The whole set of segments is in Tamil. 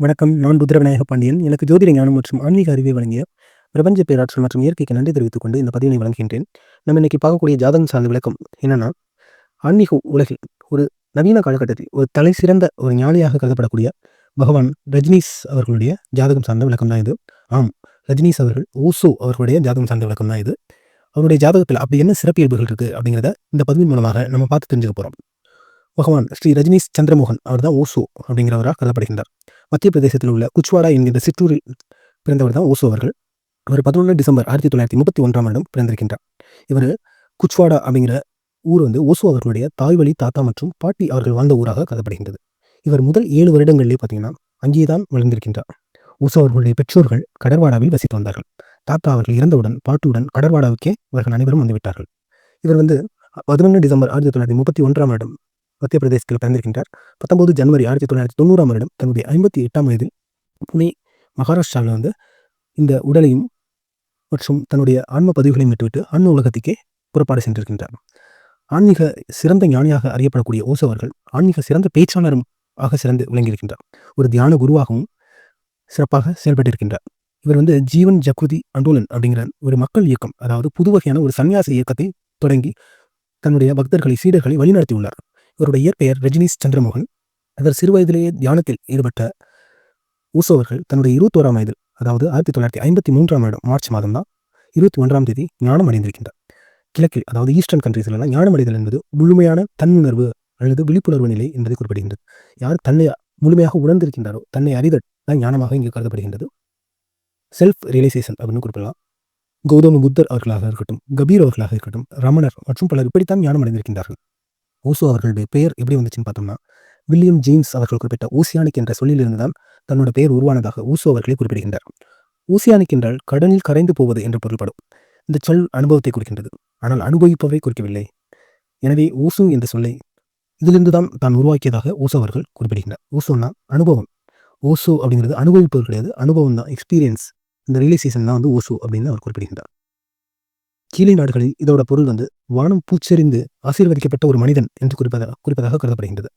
வணக்கம் நான் ருத்ரவிநாயக பாண்டியன். எனக்கு ஜோதிட ஞானம் மற்றும் ஆன்மீக அறிவை வழங்கிய பிரபஞ்ச பேராற்றல் மற்றும் இயற்கைக்கு நன்றி தெரிவித்துக் கொண்டு இந்த பதிவினை வழங்குகின்றேன். நம்ம இன்னைக்கு பார்க்கக்கூடிய ஜாதகம் சார்ந்த விளக்கம் என்னன்னா ஆன்மீக உலகில் ஒரு நவீன காலகட்டத்தில் ஒரு தலை சிறந்த ஒரு ஞானியாக கருதப்படக்கூடிய பகவான் ரஜினிஸ் அவர்களுடைய ஜாதகம் சார்ந்த விளக்கம் தான் இது. ஆம் ரஜினிஸ் அவர்கள் ஓசோ அவர்களுடைய ஜாதகம் சார்ந்த விளக்கம் தான் இது. அவருடைய ஜாதகத்தில் அப்படி என்ன சிறப்பியல்புகள் இருக்குது அப்படிங்கிறத இந்த பதிவின் மூலமாக நம்ம பார்த்து தெரிஞ்சுக்க போகிறோம் பகவான் ஸ்ரீ ரஜினிஸ் சந்திரமோகன் அவர் தான் ஓசோ அப்படிங்கிறவராக கருதப்படுகின்றார். மத்திய பிரதேசத்தில் உள்ள குச்வாடா என்கின்ற சிற்றூரில் பிறந்தவர் தான் ஓசோ அவர்கள். இவர் பதினொன்று டிசம்பர் ஆயிரத்தி தொள்ளாயிரத்தி முப்பத்தி ஒன்றாம் ஆண்டும் பிறந்திருக்கின்றார். இவர் குச்வாடா அப்படிங்கிற ஊர் வந்து ஓசோ அவர்களுடைய தாய் வழி தாத்தா மற்றும் பாட்டி அவர்கள் வாழ்ந்த ஊராக கருதப்படுகின்றது. இவர் முதல் ஏழு வருடங்களிலே பார்த்தீங்கன்னா அங்கேதான் வளர்ந்திருக்கின்றார். ஓசோ அவர்களுடைய பெற்றோர்கள் கடற்வாடாவில் வசித்து வந்தார்கள். தாத்தா அவர்கள் இறந்தவுடன் பாட்டியுடன் கடற்வாடாவுக்கே இவர்கள் அனைவரும் வந்துவிட்டார்கள். இவர் வந்து பதினொன்று டிசம்பர் ஆயிரத்தி தொள்ளாயிரத்தி முப்பத்தி ஒன்றாம் வருடம் மத்திய பிரதேசத்தில் பிறந்திருக்கின்றார். பத்தொன்பது ஜனவரி ஆயிரத்தி தொள்ளாயிரத்தி தொண்ணூறாம் வருடம் தன்னுடைய ஐம்பத்தி எட்டாம் வயதில் புனே மகாராஷ்டிராவில் வந்து இந்த உடலையும் மற்றும் தன்னுடைய ஆன்ம பதிவுகளையும் விட்டுவிட்டு ஆன்ம உலகத்துக்கே புறப்பாடு சென்றிருக்கின்றார். ஆன்மீக சிறந்த ஞானியாக அறியப்படக்கூடிய ஓசோ அவர்கள் ஆன்மீக சிறந்த பேச்சாளரும் ஆக சிறந்து விளங்கியிருக்கின்றார். ஒரு தியான குருவாகவும் சிறப்பாக செயல்பட்டிருக்கின்றார். இவர் வந்து ஜீவன் ஜக்ருதி அண்டோலன் அப்படிங்கிற ஒரு மக்கள் இயக்கம் அதாவது புது வகையான ஒரு சன்னியாச இயக்கத்தை தொடங்கி தன்னுடைய பக்தர்களை சீடர்களை வழிநடத்தியுள்ளார். இவருடைய இயற்பெயர் ரஜினிஷ் சந்திரமோகன். இவர் சிறுவயதிலேயே தியானத்தில் ஈடுபட்ட ஊசோ அவர்கள் தன்னுடைய இருபத்தோராம் வயதில் அதாவது ஆயிரத்தி தொள்ளாயிரத்தி ஐம்பத்தி மூன்றாம் வருடம் மார்ச் மாதம் தான் இருபத்தி ஒன்றாம் தேதி ஞானம் அடைந்திருக்கின்றார். கிழக்கில் அதாவது ஈஸ்டர்ன் கண்ட்ரீஸ்லாம் ஞானம் அடைதல் என்பது முழுமையான தன்னுணர்வு அல்லது விழிப்புணர்வு நிலை என்பதை குறிப்பிடுகின்றது. யார் தன்னை முழுமையாக உணர்ந்திருக்கின்றாரோ தன்னை அறிதல் தான் ஞானமாக இங்கு கருதப்படுகின்றது. செல்ஃப் ரியலைசேஷன் அப்படின்னு குறிப்பிடலாம். கௌதம புத்தர் அவர்களாக இருக்கட்டும் கபீர் அவர்களாக இருக்கட்டும் ரமணர் மற்றும் பலர் இப்படித்தான் ஞானம் அடைந்திருக்கின்றார்கள். ஓசோ அவர்களுடைய பெயர் எப்படி வந்துச்சுன்னு பார்த்தோம்னா வில்லியம் ஜேம்ஸ் அவர்கள் குறிப்பிட்ட ஓசியானிக் என்ற சொல்லிலிருந்து தான் தன்னோட பெயர் உருவானதாக ஊசோ அவர்களை குறிப்பிடுகின்றார். ஓசியானிக் என்றால் கடலில் கரைந்து போவது என்று பொருள்படும். இந்த சொல் அனுபவத்தை குறிக்கின்றது. ஆனால் அனுபவிப்பவரை குறிக்கவில்லை. எனவே ஊசு என்ற சொல்லை இதிலிருந்து தான் தான் உருவாக்கியதாக ஊசோ அவர்கள் குறிப்பிடுகின்றார். ஊசோன்னா அனுபவம். ஓசோ அப்படிங்கிறது அனுபவிப்பவர் கிடையாது. அனுபவம் தான் எக்ஸ்பீரியன்ஸ் இந்த ரியலைசேஷன் தான் வந்து ஓசோ அப்படின்னு அவர் குறிப்பிடுகின்றார். கீழே நாடுகளில் இதோட பொருள் வந்து வானம் பூச்செறிந்து ஆசீர்வதிக்கப்பட்ட ஒரு மனிதன் என்று குறிப்பதாக குறிப்பதாக கருதப்படுகின்றது.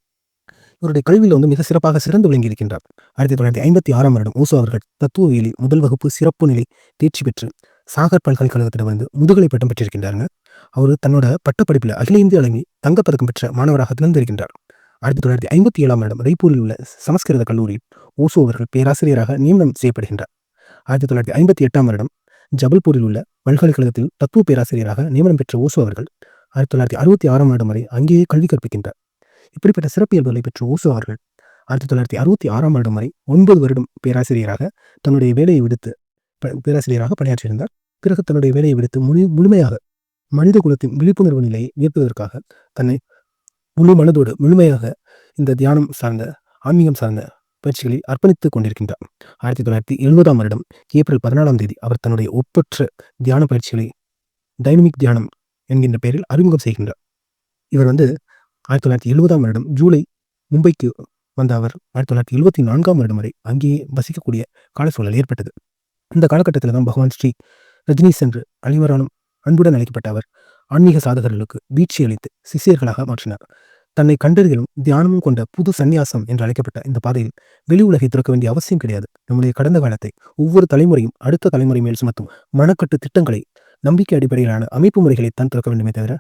இவருடைய கல்வியில் வந்து மிக சிறப்பாக சிறந்து விளங்கியிருக்கின்றார் ஆயிரத்தி தொள்ளாயிரத்தி ஐம்பத்தி ஆறாம் வருடம் ஊசோ அவர்கள் தத்துவவியலில் முதல் வகுப்பு சிறப்பு நிலை தேர்ச்சி பெற்று சாகர் பல்கலைக்கழகத்திடம் வந்து முதுகலை பட்டம் பெற்றிருக்கின்றாருங்க. அவர் தன்னோட பட்டப்படிப்பில் அகில இந்திய அளவில் தங்கப்பதக்கம் பெற்ற மாணவராக திறந்திருக்கின்றார் ஆயிரத்தி தொள்ளாயிரத்தி ஐம்பத்தி ஏழாம் வருடம் ரைப்பூரில் உள்ள சமஸ்கிருத கல்லூரியில் ஓசோ அவர்கள் பேராசிரியராக நியமனம் செய்யப்படுகின்றார். ஆயிரத்தி தொள்ளாயிரத்தி ஐம்பத்தி எட்டாம் வருடம் ஜபல்பூரில் உள்ள பல்கலைக்கழகத்தில் தத்துவ பேராசிரியராக நியமனம் பெற்ற ஓசோ அவர்கள் ஆயிரத்தி தொள்ளாயிரத்தி அறுபத்தி ஆறாம் வருடம் வரை அங்கேயே கல்வி கற்பிக்கின்றார். இப்படிப்பட்ட சிறப்பியல்புகளை பெற்ற ஓசோ அவர்கள் ஆயிரத்தி தொள்ளாயிரத்தி அறுபத்தி ஆறாம் வருடம் வரை ஒன்பது வருடம் பேராசிரியராக தன்னுடைய வேலையை விடுத்து பேராசிரியராக பணியாற்றியிருந்தார். பிறகு தன்னுடைய வேலையை விடுத்து முழு முழுமையாக மனித குலத்தின் விழிப்புணர்வு நிலையை உயர்த்துவதற்காக தன்னை முழு மனதோடு முழுமையாக இந்த தியானம் சார்ந்த ஆன்மீகம் சார்ந்த பயிற்சிகளில் அர்ப்பணித்துக் கொண்டிருக்கின்றார். ஆயிரத்தி தொள்ளாயிரத்தி எழுபதாம் வருடம் ஏப்ரல் பதினாலாம் தேதி அவர் தன்னுடைய ஒப்பற்ற தியான பயிற்சிகளை டைனமிக் தியானம் என்கின்ற பெயரில் அறிமுகம் செய்கின்றார். இவர் வந்து ஆயிரத்தி தொள்ளாயிரத்தி எழுபதாம் வருடம் ஜூலை மும்பைக்கு வந்த அவர் ஆயிரத்தி தொள்ளாயிரத்தி எழுபத்தி நான்காம் வருடம் வரை அங்கேயே வசிக்கக்கூடிய கால சூழல் ஏற்பட்டது. இந்த காலகட்டத்தில் தான் பகவான் ஸ்ரீ ரஜினிஸ் என்று அனைவராலும் அன்புடன் அழைக்கப்பட்ட அவர் ஆன்மீக சாதகர்களுக்கு வீழ்ச்சி அளித்து சிஷியர்களாக மாற்றினார். தன்னை கண்டறிதலும் தியானமும் கொண்ட புது சந்நியாசம் என்று அழைக்கப்பட்ட இந்த பாதையில் வெளி உலகை திறக்க வேண்டிய அவசியம் கிடையாது. நம்முடைய கடந்த காலத்தை ஒவ்வொரு தலைமுறையும் அடுத்த தலைமுறை மேல் சுமத்தும் மனக்கட்டு திட்டங்களை நம்பிக்கை அடிப்படையிலான அமைப்பு முறைகளை தான் திறக்க வேண்டுமே தவிர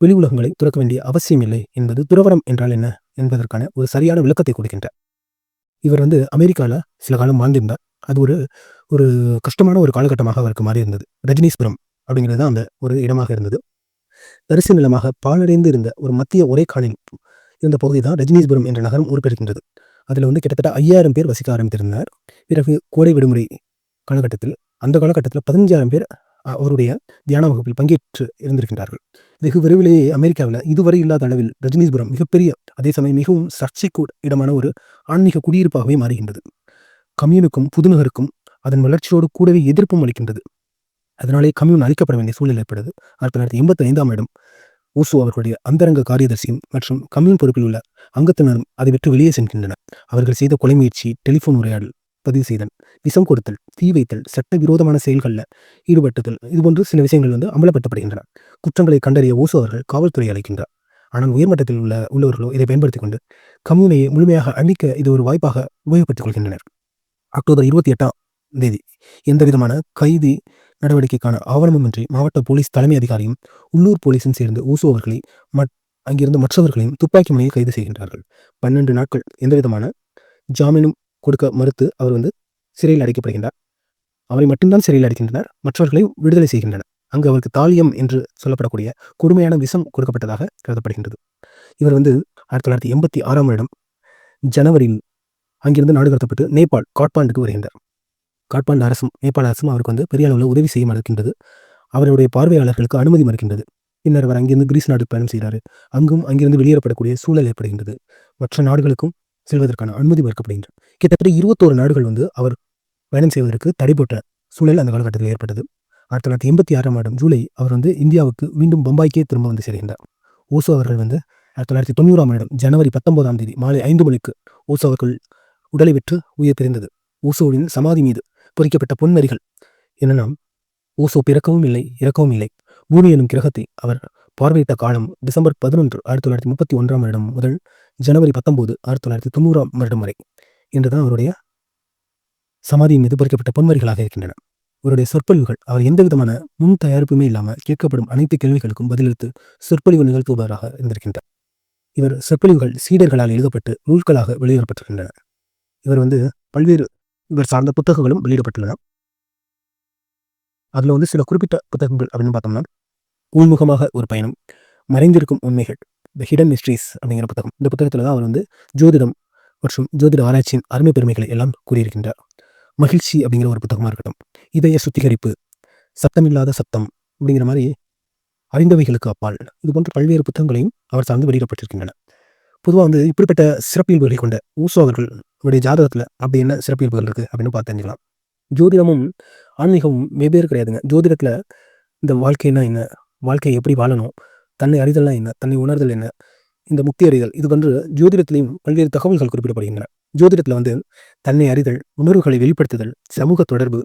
வெளி உலகங்களை துறக்க வேண்டிய அவசியம் இல்லை என்பது துறவரம் என்றால் என்ன என்பதற்கான ஒரு சரியான விளக்கத்தை கொடுக்கின்றார் இவர் வந்து அமெரிக்காவில் சில காலம் வாழ்ந்திருந்தார். அது ஒரு ஒரு கஷ்டமான ஒரு காலகட்டமாக அவருக்கு மாறி இருந்தது ரஜினீஸ்புரம் அப்படிங்கிறது தான் அந்த ஒரு இடமாக இருந்தது. தரிசு நிலமாக பாலடைந்து இருந்த ஒரு மத்திய ஒரே இருந்த பகுதி தான் ரஜினீஸ்புரம் என்ற நகரம் உருப்பெடுக்கின்றது அதில் வந்து கிட்டத்தட்ட ஐயாயிரம் பேர் வசிக்க ஆரம்பித்திருந்தார். பிறகு கோடை விடுமுறை காலகட்டத்தில் அந்த காலகட்டத்தில் பதினஞ்சாயிரம் பேர் அவருடைய தியான வகுப்பில் பங்கேற்று இருந்திருக்கின்றார்கள். வெகு விரைவிலேயே அமெரிக்காவில் இதுவரை இல்லாத அளவில் ரஜினீஸ்புரம் மிகப்பெரிய அதே சமயம் மிகவும் சர்ச்சைக்கு இடமான ஒரு ஆன்மீக குடியிருப்பாகவே மாறுகின்றது. கம்யூனுக்கும் புதுநகருக்கும் அதன் வளர்ச்சியோடு கூடவே எதிர்ப்பும் அளிக்கின்றது. அதனாலே கம்யூன் அழிக்கப்பட வேண்டிய சூழல் ஏற்படுது. ஆயிரத்தி தொள்ளாயிரத்தி எண்பத்தி ஐந்தாம் இடம் ஊசு அவர்களுடைய அந்தரங்க காரியதர்சியும் மற்றும் கம்யூன் பொறுப்பில் உள்ள அங்கத்தினரும் அதை விட்டு வெளியே சென்கின்றனர். அவர்கள் செய்த கொலை முயற்சி டெலிஃபோன் உரையாடல் பதிவு செய்தல் விஷம் கொடுத்தல் தீ வைத்தல் சட்டவிரோதமான செயல்களில் ஈடுபட்டுதல் இதுபோன்று சில விஷயங்கள் வந்து அமலப்படுத்தப்படுகின்றன குற்றங்களை கண்டறிய ஓசோ அவர்கள் காவல்துறை அழைக்கின்றார். ஆனால் உயர்மட்டத்தில் உள்ள உள்ளவர்களோ இதை பயன்படுத்திக் கொண்டு கம்யூனையை முழுமையாக அழிக்க இது ஒரு வாய்ப்பாக உபயோகப்படுத்திக் கொள்கின்றனர். அக்டோபர் இருபத்தி எட்டாம் தேதி எந்த விதமான கைதி நடவடிக்கைக்கான ஆவணமுமின்றி மாவட்ட போலீஸ் தலைமை அதிகாரியும் உள்ளூர் போலீஸும் சேர்ந்து ஊசு அவர்களை அங்கிருந்த மற்றவர்களையும் துப்பாக்கி முனையில் கைது செய்கின்றார்கள். பன்னெண்டு நாட்கள் எந்தவிதமான ஜாமீனும் கொடுக்க மறுத்து அவர் வந்து சிறையில் அடைக்கப்படுகின்றார். அவரை மட்டும்தான் சிறையில் அடைக்கின்றனர் மற்றவர்களை விடுதலை செய்கின்றனர். அங்கு அவருக்கு தாலியம் என்று சொல்லப்படக்கூடிய கொடுமையான விஷம் கொடுக்கப்பட்டதாக கருதப்படுகின்றது. இவர் வந்து ஆயிரத்தி தொள்ளாயிரத்தி எண்பத்தி ஆறாம் வருடம் ஜனவரியில் அங்கிருந்து நாடு கடத்தப்பட்டு நேபாள் காட்பாண்டுக்கு வருகின்றார். காட்பாண்டு அரசும் நேபாள அரசும் அவருக்கு வந்து பெரிய அளவில் உதவி செய்ய மறுக்கின்றது. அவருடைய பார்வையாளர்களுக்கு அனுமதி மறுக்கின்றது. பின்னர் அவர் அங்கிருந்து கிரீஸ் நாடு பயணம் செய்கிறார். அங்கும் அங்கிருந்து வெளியேறப்படக்கூடிய சூழல் ஏற்படுகின்றது. மற்ற நாடுகளுக்கும் செல்வதற்கான அனுமதி மறுக்கப்படுகின்றது கிட்டத்தட்ட இருபத்தோரு நாடுகள் வந்து அவர் பயணம் செய்வதற்கு தடைபட்ட சூழல் அந்த காலகட்டத்தில் ஏற்பட்டது. ஆயிரத்தி தொள்ளாயிரத்தி எண்பத்தி ஆறாம் ஆண்டு ஜூலை அவர் வந்து இந்தியாவுக்கு மீண்டும் பம்பாய்க்கே திரும்ப வந்து சேர்கின்றார். ஓசோ அவர்கள் வந்து ஆயிரத்தி தொள்ளாயிரத்தி தொண்ணூறாம் ஆண்டு ஜனவரி பத்தொன்பதாம் தேதி மாலை ஐந்து மணிக்கு ஓசோ அவர்கள் உடலை விற்று உயிர் பிரிந்தது. ஓசோவின் சமாதி மீது பொறிக்கப்பட்ட பொன்மரிகள். என்னன்னா? ஓசோ பிறக்கவும் இல்லை இறக்கவும் இல்லை. பூமி எனும் கிரகத்தை அவர் பார்வையிட்ட காலம் டிசம்பர் பதினொன்று ஆயிரத்தி தொள்ளாயிரத்தி முப்பத்தி ஒன்றாம் வருடம் முதல் ஜனவரி பத்தொன்பது ஆயிரத்தி தொள்ளாயிரத்தி தொண்ணூறாம் வருடம் வரை. என்றுதான் அவருடைய சமாதியின் மீது பொறிக்கப்பட்ட பொன்மரிகளாக இருக்கின்றன. அவருடைய சொற்பொழிவுகள் அவர் எந்த விதமான முன் தயாரிப்புமே இல்லாமல் கேட்கப்படும் அனைத்து கேள்விகளுக்கும் பதிலளித்து சொற்பொழிவு நிகழ்த்துபவராக இருந்திருக்கின்றார். இவர் சொற்பொழிவுகள் சீடர்களால் எழுதப்பட்டு நூல்களாக வெளியிடப்பட்டிருக்கின்றன. இவர் வந்து பல்வேறு இவர் சார்ந்த புத்தகங்களும் வெளியிடப்பட்டுள்ளன. அதில் வந்து சில குறிப்பிட்ட புத்தகங்கள் அப்படின்னு பார்த்தோம்னா உள்முகமாக ஒரு பயணம் மறைந்திருக்கும் உண்மைகள் த ஹிடன் மிஸ்ட்ரீஸ் அப்படிங்கிற புத்தகம். இந்த புத்தகத்தில் தான் அவர் வந்து ஜோதிடம் மற்றும் ஜோதிட ஆராய்ச்சியின் அருமை பெருமைகளை எல்லாம் கூறியிருக்கின்றார். மகிழ்ச்சி அப்படிங்கிற ஒரு புத்தகமாக இருக்கட்டும் இதய சுத்திகரிப்பு சத்தமில்லாத சத்தம் அப்படிங்கிற மாதிரி அறிந்தவைகளுக்கு அப்பால். இது போன்ற பல்வேறு புத்தகங்களையும் அவர் சார்ந்து வெளியிடப்பட்டிருக்கின்றன. பொதுவாக வந்து இப்படிப்பட்ட சிறப்பியல்புகளை கொண்ட ஊசோ உங்களுடைய ஜாதகத்தில் அப்படி என்ன சிறப்பியல்புகள் இருக்குது அப்படின்னு பார்த்து தெரிஞ்சுக்கலாம். ஜோதிடமும் ஆன்மீகமும் வெவ்வேறு கிடையாதுங்க. ஜோதிடத்தில் இந்த வாழ்க்கைனா என்ன? வாழ்க்கையை எப்படி வாழணும்? தன்னை அறிதல்னா என்ன? தன்னை உணர்தல் என்ன? இந்த முக்தி அறிதல் இது வந்து ஜோதிடத்திலையும் பல்வேறு தகவல்கள் குறிப்பிடப்படுகின்றன. ஜோதிடத்தில் வந்து தன்னை அறிதல் உணர்வுகளை வெளிப்படுத்துதல் சமூக தொடர்பு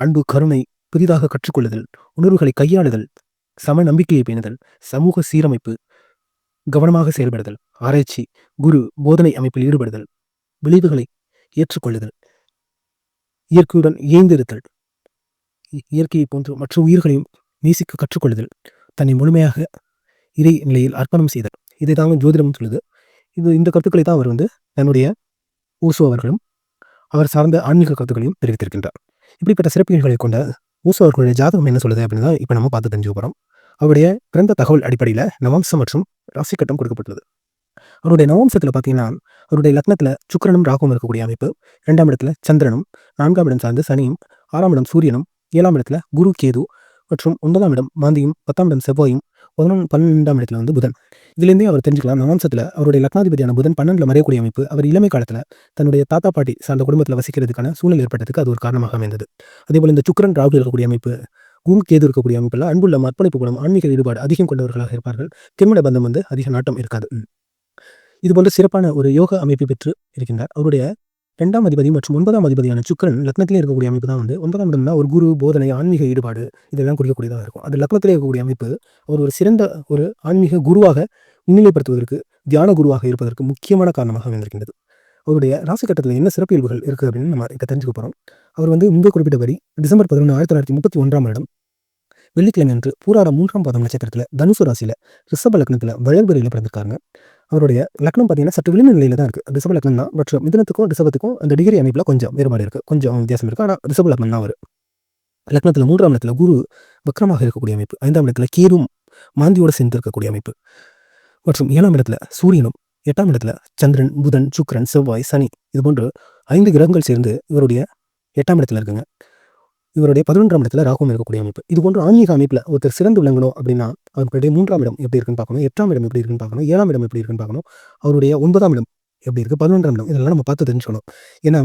அன்பு கருணை புதிதாக கற்றுக்கொள்ளுதல் உணர்வுகளை கையாளுதல் சம நம்பிக்கையை பேணுதல் சமூக சீரமைப்பு கவனமாக செயல்படுதல் ஆராய்ச்சி குரு போதனை அமைப்பில் ஈடுபடுதல் விளைவுகளை ஏற்றுக்கொள்ளுதல். இயற்கையுடன் இயந்திருத்தல் இயற்கையை போன்று மற்ற உயிர்களையும் நேசிக்க கற்றுக்கொள்ளுதல். தன்னை முழுமையாக இறை நிலையில் அர்ப்பணம் செய்தல். இதை தான் ஜோதிடம் சொல்லுது. இது இந்த கருத்துக்களை தான் அவர் வந்து தன்னுடைய ஊசோ அவர்களும் அவர் சார்ந்த ஆன்மீக கருத்துக்களையும் தெரிவித்திருக்கின்றார். இப்படிப்பட்ட சிறப்புகளை கொண்ட ஊசோ அவர்களுடைய ஜாதகம் என்ன சொல்லுது அப்படின்னு தான் இப்போ நம்ம பார்த்து தெரிஞ்சு போகிறோம் அவருடைய பிறந்த தகவல் அடிப்படையில் நவம்சம் மற்றும் ராசி கட்டம் கொடுக்கப்பட்டுள்ளது. அவருடைய நவம்சத்தில் பார்த்தீங்கன்னா அவருடைய லக்னத்தில் சுக்கரனும் ராகுவும் இருக்கக்கூடிய அமைப்பு. ரெண்டாம் இடத்துல சந்திரனும் நான்காம் இடம் சார்ந்து சனியும் ஆறாம் இடம் சூரியனும் ஏழாம் இடத்துல குரு கேது மற்றும் ஒன்பதாம் இடம் மாந்தியும் பத்தாம் இடம் செவ்வாயும் பதினொன்று பன்னெண்டாம் இடத்துல வந்து புதன். இதுலேருந்தே அவர் தெரிஞ்சுக்கலாம். நவம்சத்தில் அவருடைய லக்னாதிபதியான புதன் பன்னெண்டில் மறையக்கூடிய அமைப்பு அவர் இளமை காலத்தில் தன்னுடைய தாத்தா பாட்டி சார்ந்த குடும்பத்தில் வசிக்கிறதுக்கான சூழ்நிலை ஏற்பட்டதுக்கு அது ஒரு காரணமாக அமைந்தது. அதேபோல் இந்த சுக்கரன் ராகு இருக்கக்கூடிய அமைப்பு குரு கேது இருக்கக்கூடிய அமைப்பில் அன்புள்ள அர்ப்பணிப்பு குணம் ஆன்மீக ஈடுபாடு அதிகம் கொண்டவர்களாக இருப்பார்கள். திருமண பந்தம் வந்து அதிக நாட்டம் இருக்காது. இது போன்ற சிறப்பான ஒரு யோக அமைப்பை பெற்று இருக்கின்றார். அவருடைய ரெண்டாம் அதிபதி மற்றும் ஒன்பதாம் அதிபதியான சுக்கரன் லக்னத்திலே இருக்கக்கூடிய அமைப்பு தான் வந்து ஒன்பதாம் இடம்னா ஒரு குரு போதனை ஆன்மீக ஈடுபாடு இதெல்லாம் குறிக்கக்கூடியதாக இருக்கும். அது லக்னத்திலே இருக்கக்கூடிய அமைப்பு அவர் ஒரு சிறந்த ஒரு ஆன்மீக குருவாக முன்னிலைப்படுத்துவதற்கு தியான குருவாக இருப்பதற்கு முக்கியமான காரணமாக அமைந்திருக்கின்றது. அவருடைய ராசி கட்டத்தில் என்ன சிறப்பியல்புகள் இருக்குது அப்படின்னு நம்ம இப்போ தெரிஞ்சுக்க போகிறோம் அவர் வந்து முன்பு குறிப்பிட்டபடி டிசம்பர் பதினொன்று ஆயிரத்தி தொள்ளாயிரத்தி முப்பத்தி ஒன்றாம் இடம் வெள்ளிக்கிழமை அன்று பூராட மூன்றாம் பாதம் நட்சத்திரத்தில் தனுசு ராசியில் ரிஷப லக்னத்தில் வயல்பெரியில் பிறந்திருக்காங்க அவருடைய லக்னம் பார்த்தீங்கன்னா சற்று விளிம்பு நிலையில தான் இருக்குது ரிசப லக்னம் தான். மற்றும் மிதனத்துக்கும் ரிசபத்துக்கும் அந்த டிகிரி அமைப்பில் கொஞ்சம் வேறுபாடு இருக்குது கொஞ்சம் வித்தியாசம் இருக்குது ஆனால் ரிசப லக்னம் தான் அவர். லக்னத்தில் மூன்றாம் இடத்துல குரு வக்கரமாக இருக்கக்கூடிய அமைப்பு. ஐந்தாம் இடத்துல கீரும் மாந்தியோடு சேர்ந்து இருக்கக்கூடிய அமைப்பு. மற்றும் ஏழாம் இடத்துல சூரியனும் எட்டாம் இடத்துல சந்திரன் புதன் சுக்கரன் செவ்வாய் சனி இது போன்று ஐந்து கிரகங்கள் சேர்ந்து இவருடைய எட்டாம் இடத்துல இருக்குங்க. இவருடைய பதினொன்றாம் இடத்துல ராகுவும் இருக்கக்கூடிய அமைப்பு. இது போன்ற ஆன்மீக அமைப்பில் ஒருத்தர் சிறந்து விளங்கணும் அப்படின்னா அவருடைய மூன்றாம் இடம் எப்படி இருக்குன்னு பார்க்கணும் எட்டாம் இடம் எப்படி இருக்குன்னு பார்க்கணும் ஏழாம் இடம் எப்படி இருக்குன்னு பார்க்கணும் அவருடைய ஒன்பதாம் இடம் எப்படி இருக்குது பதினொன்றாம் இடம் இதெல்லாம் நம்ம பார்த்து தெரிஞ்சுக்கணும். ஏன்னா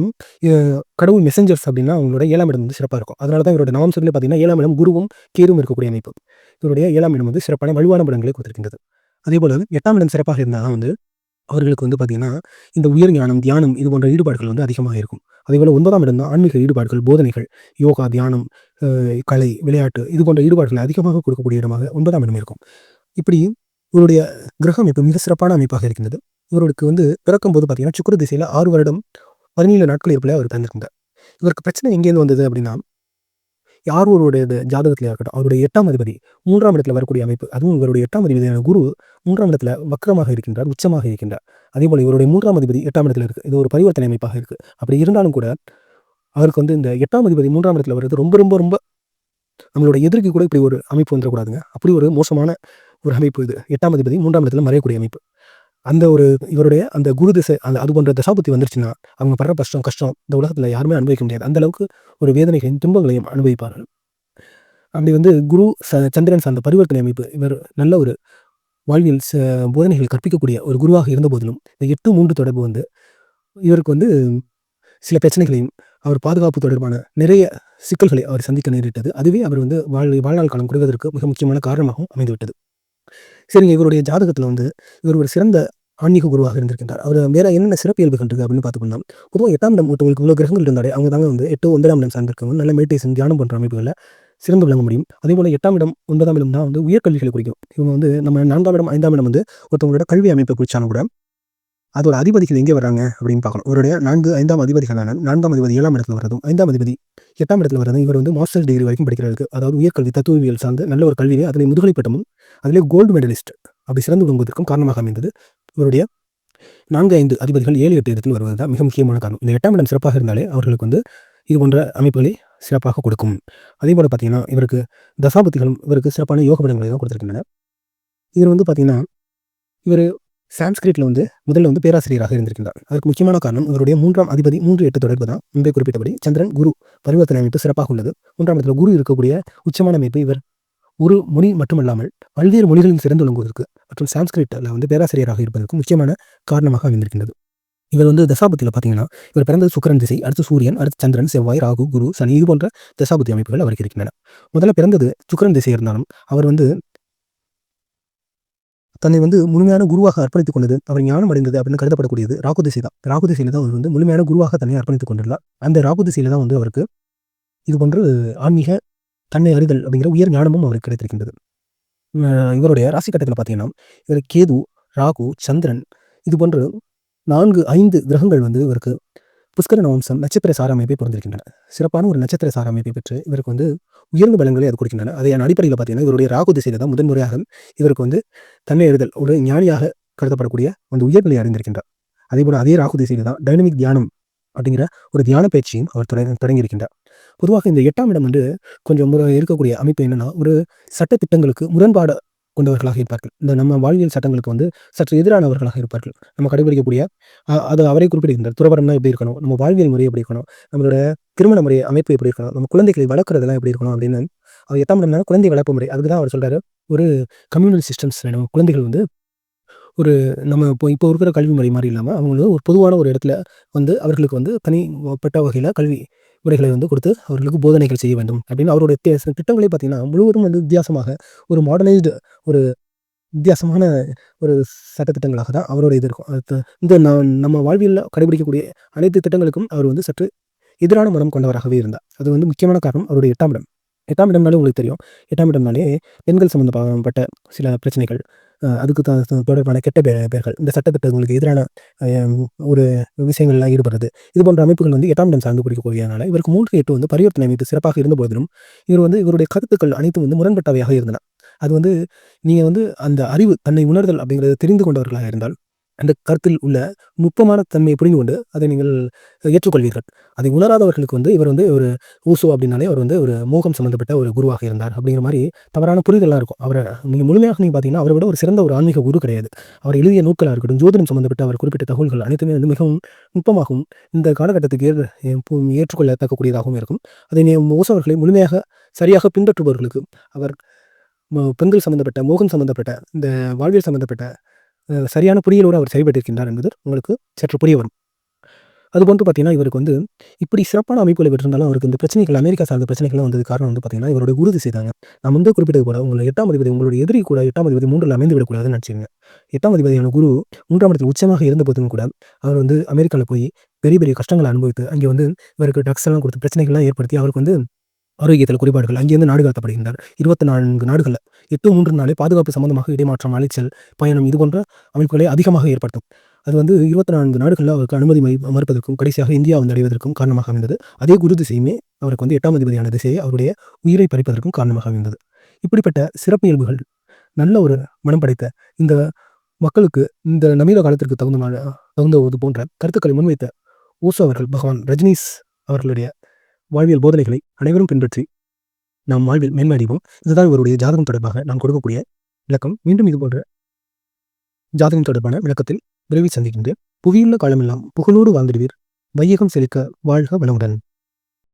கடவுள் மெசஞ்சர்ஸ் அப்படின்னா அவங்களோட ஏழாம் இடம் வந்து சிறப்பாக இருக்கும். அதனால தான் இவருடைய நவம்சத்தில் பார்த்தீங்கன்னா ஏழாம் இடம் குருவும் கேதுவும் இருக்கக்கூடிய அமைப்பு. இவருடைய ஏழாம் இடம் வந்து சிறப்பான வலுவான படங்களை கொடுத்திருக்கின்றது. அதே போல எட்டாம் இடம் சிறப்பாக இருந்தால் தான் வந்து அவர்களுக்கு வந்து பார்த்திங்கன்னா இந்த உயர் ஞானம் தியானம் இது போன்ற ஈடுபாடுகள் வந்து அதிகமாக இருக்கும். அதேபோல் ஒன்பதாம் இடம் தான் ஆன்மீக ஈடுபாடுகள் போதனைகள் யோகா தியானம் கலை விளையாட்டு இது போன்ற ஈடுபாடுகளை அதிகமாக கொடுக்கக்கூடிய இடமாக ஒன்பதாம் இடம் இருக்கும். இப்படி இவருடைய கிரக அமைப்பு மிக சிறப்பான அமைப்பாக இருக்கின்றது. இவருக்கு வந்து பிறக்கும் போது பார்த்தீங்கன்னா சுக்கர திசையில் ஆறு வருடம் பதினேழு நாட்கள் இருப்பில் அவர் தந்திருந்தார் இவருக்கு பிரச்சனை எங்கேருந்து வந்தது அப்படின்னா யார் ஒருவருடைய ஜாதகத்தில் இருக்கட்டும். அவருடைய எட்டாம் அதிபதி மூன்றாம் இடத்துல வரக்கூடிய அமைப்பு. அதுவும் இவருடைய எட்டாம் அதிபதியான குரு மூன்றாம் இடத்துல வக்கரமாக இருக்கின்றார் உச்சமாக இருக்கின்றார். அதே போல இவருடைய மூன்றாம் அதிபதி எட்டாம் இடத்துல இருக்கு. இது ஒரு பரிவர்த்தனை அமைப்பாக இருக்கு. அப்படி இருந்தாலும் கூட அவருக்கு வந்து இந்த எட்டாம் அதிபதி மூன்றாம் இடத்துல வர்றது ரொம்ப ரொம்ப ரொம்ப நம்மளோட எதிர்க்கு கூட இப்படி ஒரு அமைப்பு வந்துடக்கூடாதுங்க. அப்படி ஒரு மோசமான ஒரு அமைப்பு இது. எட்டாம் அதிபதி மூன்றாம் இடத்துல மறையக்கூடிய அமைப்பு. அந்த ஒரு இவருடைய அந்த குரு திசை அந்த அது போன்ற தசாபத்தி வந்துருச்சுன்னா அவங்க படுற கஷ்டம் கஷ்டம் இந்த உலகத்தில் யாருமே அனுபவிக்க முடியாது. அந்த அளவுக்கு ஒரு வேதனைகளையும் துன்பங்களையும் அனுபவிப்பார்கள். அப்படி வந்து குரு ச சந்திரன் சார்ந்த பரிவர்த்தனை அமைப்பு இவர் நல்ல ஒரு வாழ்வியல் ச போதனைகள் கற்பிக்கக்கூடிய ஒரு குருவாக இருந்த போதிலும் இந்த எட்டு மூன்று தொடர்பு வந்து இவருக்கு வந்து சில பிரச்சனைகளையும் அவர் பாதுகாப்பு தொடர்பான நிறைய சிக்கல்களை அவர் சந்திக்க நேரிட்டது. அதுவே அவர் வந்து வாழ் வாழ்நாள் காலம் குறைவதற்கு மிக முக்கியமான காரணமாகவும் அமைந்துவிட்டது. சரிங்க இவருடைய ஜாதகத்தில் வந்து இவர் ஒரு சிறந்த ஆன்மீக குருவாக இருந்திருக்கின்றார். அவர் வேற என்னென்ன சிறப்பியல்புகள் இருக்குது அப்படின்னு பார்த்தோம்னா பொதுவாக எட்டாம் இடம் ஒருத்தவங்களுக்கு இவ்வளோ கிரகங்கள் இருந்தாலே அவங்க தாங்க வந்து எட்டு ஒன்பதாம் இடம் சார்ந்திருக்கவங்க நல்ல மெடிடேஷன் தியானம் பண்ணுற அமைப்புகளில் சிறந்து விளங்க முடியும். அதே போல் எட்டாம் இடம் ஒன்பதாம் இடம் தான் வந்து உயர்கல்விகளை குறிக்கும். இவங்க வந்து நம்ம நான்காம் இடம் ஐந்தாம் இடம் வந்து ஒருத்தவங்களோட கல்வி அமைப்பை குறிச்சாலும் கூட அதோட அதிபதிகள் எங்கே வராங்க அப்படின்னு பார்க்கணும். இவருடைய நான்கு ஐந்தாம் அதிபதிகளான நான்காம் அதிபதி ஏழாம் இடத்துல வரதும் ஐந்தாம் அதிபதி எட்டாம் இடத்துல வரதும் இவர் வந்து மாஸ்டர் டிகிரி வரைக்கும் படிக்கிறதுக்கு அதாவது உயர்கல்வி தத்துவவியல் சார்ந்த நல்ல ஒரு கல்வியை அதில் முதுகலை பட்டமும் அதிலே கோல்டு மெடலிஸ்ட் அப்படி சிறந்து விளங்குவதற்கும் காரணமாக அமைந்தது. இவருடைய நான்கு ஐந்து அதிபதிகள் ஏழு எட்டு இடத்தில் வருவது தான் மிக முக்கியமான காரணம். இந்த எட்டாம் இடம் சிறப்பாக இருந்தாலே அவர்களுக்கு வந்து இது போன்ற அமைப்புகளை சிறப்பாக கொடுக்கும். அதே போல் பார்த்தீங்கன்னா இவருக்கு தசாபதிகளும் இவருக்கு சிறப்பான யோக படங்களை தான் கொடுத்துருக்கின்றன இவர் வந்து பார்த்தீங்கன்னா இவர் சான்ஸ்கிரிட்ல வந்து முதல்ல வந்து பேராசிரியராக இருந்திருக்கின்றார். அதற்கு முக்கியமான காரணம் இவருடைய மூன்றாம் அதிபதி மூன்று எட்டு தொடர்பு தான். முன்பே குறிப்பிட்டபடி சந்திரன் குரு பரிவர்த்தனை அமைப்பு சிறப்பாக உள்ளது. மூன்றாம் இடத்துல குரு இருக்கக்கூடிய உச்சமான அமைப்பு இவர் ஒரு மொழி மட்டுமல்லாமல் பல்வேறு மொழிகளில் சிறந்துள்ளங்குவதற்கு மற்றும் சான்ஸ்கிரிட்டில் வந்து பேராசிரியராக இருப்பதற்கு முக்கியமான காரணமாக அமைந்திருக்கின்றது. இவர் வந்து தசாபத்தியில் பார்த்தீங்கன்னா இவர் பிறந்தது சுக்கரன் திசை அடுத்து சூரியன் அடுத்து சந்திரன் செவ்வாய் ராகு குரு சனி இது போன்ற தசாபதி அமைப்புகள் அவருக்கு இருக்கின்றன. முதல்ல பிறந்தது சுக்கரன் திசை இருந்தாலும் அவர் வந்து தன்னை வந்து முழுமையான குருவாக அர்ப்பணித்துக் கொண்டது அவர் ஞானம் அடைந்தது அப்படின்னு கருதப்படக்கூடியது ராகு திசை தான் ராகு திசையில தான் அவர் வந்து முழுமையான குருவாக தன்னை அர்ப்பணித்துக் கொண்டுள்ளார். அந்த ராகு திசையில தான் வந்து அவருக்கு இது போன்று ஆன்மீக தன்னை அறிதல் அப்படிங்கிற உயர் ஞானமும் அவருக்கு கிடைத்திருக்கின்றது. இவருடைய ராசி கட்டத்தில் பார்த்தீங்கன்னா இவர் கேது ராகு சந்திரன் இது போன்று நான்கு ஐந்து கிரகங்கள் வந்து இவருக்கு புஷ்கர நவம்சம் நட்சத்திர சார அமைப்பை பிறந்திருக்கின்றன சிறப்பான ஒரு நட்சத்திர சார அமைப்பை பெற்று இவருக்கு வந்து உயர்ந்த பலங்களை அது கொடுக்கின்றன. அதன் அடிப்படையில் பார்த்தீங்கன்னா இவருடைய ராகு திசையில தான் முதன்முறையாக இவருக்கு வந்து தன்னை அறிதல் ஒரு ஞானியாக கருதப்படக்கூடிய அந்த உயர்நிலை அறிந்திருக்கின்றார். அதே போல அதே ராகு திசையில தான் டைனமிக் தியானம் அப்படிங்கிற ஒரு தியான பயிற்சியும் அவர் தொடங்கியிருக்கின்றார். பொதுவாக இந்த எட்டாம் இடம் வந்து கொஞ்சம் முறை இருக்கக்கூடிய அமைப்பு என்னன்னா ஒரு சட்ட திட்டங்களுக்கு முரண்பாடு கொண்டவர்களாக இருப்பார்கள். இந்த நம்ம வாழ்வியல் சட்டங்களுக்கு வந்து சற்று எதிரானவர்களாக இருப்பார்கள். நம்ம கடைபிடிக்கக்கூடிய அது அவரை குறிப்பிடுகின்றார். துறவரம்னா எப்படி இருக்கணும்? நம்ம வாழ்வியல் முறை எப்படி இருக்கணும்? நம்மளோட திருமண முறை அமைப்பு எப்படி இருக்கணும்? நம்ம குழந்தைகளை வளர்க்குறதெல்லாம் எப்படி இருக்கணும்? அப்படின்னு அவர் எத்தாம் குழந்தை வளர்ப்பு முறை. அதுக்கு தான் அவர் சொல்றாரு ஒரு கம்யூனல் சிஸ்டம்ஸ் வேணும் குழந்தைகள் வந்து ஒரு நம்ம இப்போ இப்போ இருக்கிற கல்வி முறை மாதிரி இல்லாமல் அவங்களுக்கு ஒரு பொதுவான ஒரு இடத்துல வந்து அவர்களுக்கு வந்து தனிப்பட்ட வகையில் கல்வி முறைகளை வந்து கொடுத்து அவர்களுக்கு போதனைகள் செய்ய வேண்டும். அப்படின்னு அவருடைய திட்டங்களே பார்த்தீங்கன்னா முழுவதும் வந்து வித்தியாசமாக ஒரு மாடர்னைஸ்டு ஒரு வித்தியாசமான ஒரு சட்டத்திட்டங்களாக தான் அவரோட இது இருக்கும். அது இந்த நம்ம வாழ்வியலில் கடைபிடிக்கக்கூடிய அனைத்து திட்டங்களுக்கும் அவர் வந்து சற்று எதிரான மனம் கொண்டவராகவே இருந்தார். அது வந்து முக்கியமான காரணம் அவருடைய எட்டாம் இடம். எட்டாம் இடம்னாலே உங்களுக்கு தெரியும். எட்டாம் இடம்னாலே பெண்கள் சம்மந்தப்பட்ட சில பிரச்சனைகள் அதுக்கு தொடர்பான கெட்ட பெயர்கள். இந்த சட்டத்திட்டங்களுக்கு எதிரான ஒரு விஷயங்கள்லாம் ஈடுபடுறது. இது போன்ற அமைப்புகள் வந்து எட்டாம் இடம் சார்ந்து குறிக்கக்கூடியதுனால இவருக்கு மூன்று எட்டு வந்து பரிவர்த்தனை அமைப்பு சிறப்பாக இருந்த போதிலும் இவர் வந்து இவருடைய கருத்துக்கள் அனைத்தும் வந்து முரண்பட்டவையாக இருந்தன. அது வந்து நீங்கள் வந்து அந்த அறிவு தன்னை உணர்தல் அப்படிங்கிறத தெரிந்து கொண்டவர்களாக இருந்தால் அந்த கருத்தில் உள்ள நுட்பமான தன்மையை புரிந்து கொண்டு அதை நீங்கள் ஏற்றுக்கொள்வீர்கள். அதை உணராதவர்களுக்கு வந்து இவர் வந்து ஒரு ஊசோ அப்படின்னாலே அவர் வந்து ஒரு மோகம் சம்மந்தப்பட்ட ஒரு குருவாக இருந்தார் அப்படிங்கிற மாதிரி தவறான புரிதலாக இருக்கும். அவரை நீங்கள் முழுமையாக நீங்கள் பார்த்தீங்கன்னா அவரை விட ஒரு சிறந்த ஒரு ஆன்மீக குரு கிடையாது. அவர் எழுதிய நூக்களாக இருக்கட்டும் ஜோதிடம் சம்மந்தப்பட்ட அவர் குறிப்பிட்ட தகவல்கள் அனைத்துமே வந்து மிகவும் நுட்பமாகவும் இந்த காலகட்டத்துக்கு ஏற்றுக்கொள்ளத்தக்கக்கூடியதாகவும் இருக்கும். அதை ஓசவர்களை முழுமையாக சரியாக பின்பற்றுபவர்களுக்கு அவர் பெண்கள் சம்பந்தப்பட்ட மோகம் சம்பந்தப்பட்ட இந்த வாழ்வியல் சம்பந்தப்பட்ட சரியான புரியலோடு அவர் செயல்பட்டிருக்கின்றார் என்பது உங்களுக்கு சற்று புரிய வரும். அதுபோன்று பார்த்தீங்கன்னா இவருக்கு வந்து இப்படி சிறப்பான அமைப்புகளை பெற்றிருந்தாலும் அவருக்கு இந்த பிரச்சனைகள் அமெரிக்கா சார்ந்த பிரச்சனைகள்லாம் வந்தது காரணம் வந்து பார்த்தீங்கன்னா இவருடைய உறுதி செய்தாங்க. நான் வந்து குறிப்பிட்டது கூட உங்களை எட்டாம் அதிபதி உங்களுடைய எதிரி கூட எட்டாம் அதிபதி மூன்றில் அமைந்து விடக்கூடாதுன்னு நினச்சிங்க எட்டாம் அதிபதியான குரு மூன்றாம் இடத்தில் உச்சமாக இருந்த போதும் கூட அவர் வந்து அமெரிக்காவில் போய் பெரிய பெரிய கஷ்டங்களை அனுபவித்து அங்கே வந்து இவருக்கு ட்ரக்ஸ் எல்லாம் கொடுத்து பிரச்சனைகள்லாம் ஏற்படுத்தி அவருக்கு வந்து ஆரோக்கியத்தில் குறைபாடுகள். அங்கேருந்து நாடு கடத்தப்படுகின்றார் இருபத்தி நான்கு நாடுகளில் எட்டு மூன்று நாளே பாதுகாப்பு சம்பந்தமாக இடைமாற்றம் அலைச்சல் பயணம் இது போன்ற அமைப்புகளை அதிகமாக ஏற்படுத்தும். அது வந்து இருபத்தி நான்கு நாடுகளில் அவருக்கு அனுமதி மறுப்பதற்கும் கடைசியாக இந்தியா வந்து அடைவதற்கும் காரணமாக அமைந்தது. அதே குரு திசையுமே அவருக்கு வந்து எட்டாம் அதிபதியான திசையை அவருடைய உயிரை பறிப்பதற்கும் காரணமாக அமைந்தது. இப்படிப்பட்ட சிறப்பு இயல்புகள் நல்ல ஒரு மனம் படைத்த இந்த மக்களுக்கு இந்த நவீன காலத்திற்கு தகுந்த தகுந்த தகுந்தது போன்ற கருத்துக்களை முன்வைத்த ஓசோ அவர்கள் பகவான் ரஜினிஸ் அவர்களுடைய வாழ்வியல் போதனைகளை அனைவரும் பின்பற்றி நாம் வாழ்வில் மேன்மை இதுதான் இவருடைய ஜாதகம் தொடர்பாக நாம் கொடுக்கக்கூடிய விளக்கம். மீண்டும் இது போன்ற ஜாதகம் தொடர்பான விளக்கத்தில் விரைவில் சந்திக்கின்றேன். புவியுள்ள காலமெல்லாம் புகழோடு வாழ்ந்திடுவீர். வையகம் செழிக்க வாழ்க வளமுடன்.